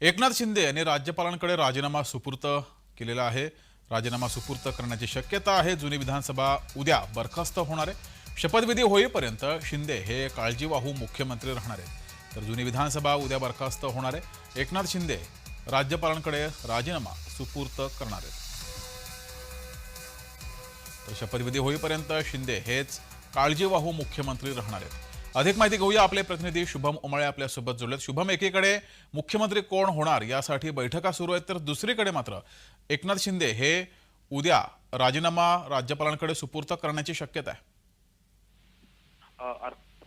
एकनाथ शिंदे यांनी राज्यपालांकडे राजीनामा सुपूर्त केलेला आहे. राजीनामा सुपूर्त करण्याची शक्यता आहे. जुनी विधानसभा उद्या बरखास्त होणार आहे. शपथविधी होईपर्यंत शिंदे हे काळजीवाहू मुख्यमंत्री राहणार आहेत. तर जुनी विधानसभा उद्या बरखास्त होणार आहे. एकनाथ शिंदे राज्यपालांकडे राजीनामा सुपूर्त करणार आहेत. तर शपथविधी होईपर्यंत शिंदे हेच काळजीवाहू मुख्यमंत्री राहणार आहेत. अधिक माहिती घेऊया आपले प्रतिनिधी शुभम उमळे आपल्यासोबत जोडलेत शुभम एकीकडे मुख्यमंत्री कोण होणार यासाठी बैठका सुरू आहेत तर दुसरीकडे मात्र एकनाथ शिंदे हे उद्या राजीनामा राज्यपालांकडे सुपूर्त करण्याची शक्यता आहे.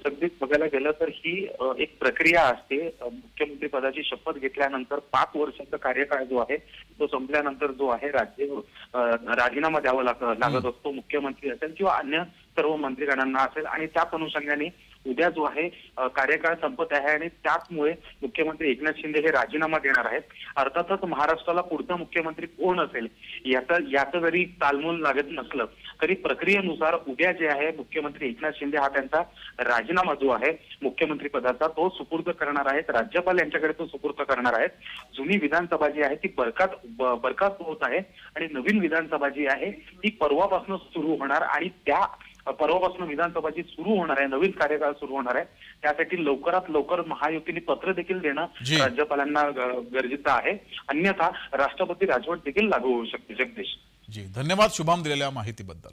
अगदीच बघायला गेलं तर ही एक प्रक्रिया असते. मुख्यमंत्री पदाची शपथ घेतल्यानंतर पाच वर्षाचा कार्यकाळ जो आहे तो संपल्यानंतर जो आहे राज्य राजीनामा द्यावा लाग- लागत असतो मुख्यमंत्री असेल किंवा अन्य सर्व मंत्रीगणांना असेल आणि त्याच अनुषंगाने उद्या जो आहे कार्यकाळ संपत आहे आणि त्याचमुळे मुख्यमंत्री एकनाथ शिंदे हे राजीनामा देणार आहेत. अर्थातच महाराष्ट्राला पुढचा मुख्यमंत्री कोण असेल याचा याचं जरी तालमोल लागत नसलं तरी प्रक्रियेनुसार उद्या जे आहे मुख्यमंत्री एकनाथ शिंदे हा त्यांचा राजीनामा जो आहे मुख्यमंत्री पदाचा तो सुपूर्द करणार आहेत. राज्यपाल यांच्याकडे तो सुपूर्द करणार आहेत. जुनी विधानसभा जी आहे ती बरखात बरखास्त होत आहे आणि नवीन विधानसभा जी आहे ती परवापासून सुरू होणार आणि त्या परवापासून विधानसभा जी सुरू होणार आहे नवीन कार्यकाळ सुरू होणार आहे. त्यासाठी लवकरात लवकर महायुतीने पत्र देखील देणं. राज्यपालांना गरजेचं आहे. अन्यथा राष्ट्रपती राजवट देखील लागू होऊ शकते. जगदीश. जी धन्यवाद शुभम दिलेल्या माहितीबद्दल.